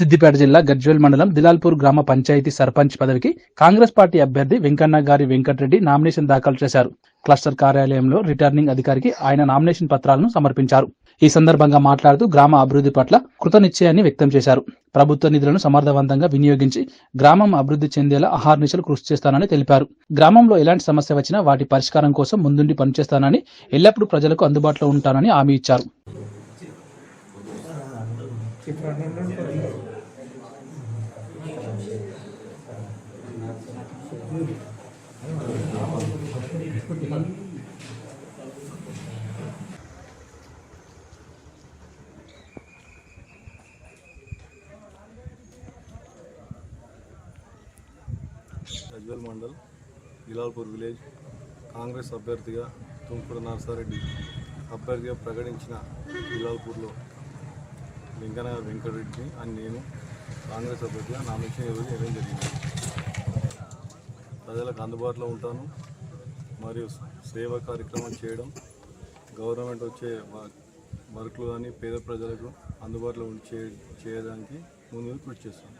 సిద్దిపేట జిల్లా గజ్వేల్ మండలం దిలాల్పూర్ గ్రామ పంచాయతీ సర్పంచ్ పదవికి కాంగ్రెస్ పార్టీ అభ్యర్థి వెంకన్న గారి వెంకటరెడ్డి నామినేషన్ దాఖలు చేశారు. క్లస్టర్ కార్యాలయంలో రిటర్నింగ్ అధికారికి ఆయన నామినేషన్ పత్రాలను సమర్పించారు. ఈ సందర్భంగా మాట్లాడుతూ గ్రామ అభివృద్ధి పట్ల కృతనిశ్చయాన్ని వ్యక్తం చేశారు. ప్రభుత్వ నిధులను సమర్థవంతంగా వినియోగించి గ్రామం అభివృద్ధి చెందేలా అహార్నిశలు కృషి చేస్తానని తెలిపారు. గ్రామంలో ఎలాంటి సమస్య వచ్చినా వాటి పరిష్కారం కోసం ముందుండి పనిచేస్తానని ఎల్లప్పుడూ ప్రజలకు అందుబాటులో ఉంటానని హామీ ఇచ్చారు. గజ్వల్ మండల్ ఇలాల్పూర్ విలేజ్ కాంగ్రెస్ అభ్యర్థిగా తుంకుడు నర్సారెడ్డి అభ్యర్థిగా ప్రకటించిన ఇలాల్పూర్లో వెంకన్న వెంకటరెడ్డిని అని నేను కాంగ్రెస్ అభ్యర్థిగా నామినేషన్ ఈరోజు వేయడం జరిగింది. ప్రజలకు అందుబాటులో ఉంటాను. మరియు సేవా కార్యక్రమం చేయడం గవర్నమెంట్ వచ్చే వర్క్లు కానీ పేద ప్రజలకు అందుబాటులో ఉండి చేయడానికి ముందు కృషి చేస్తాను.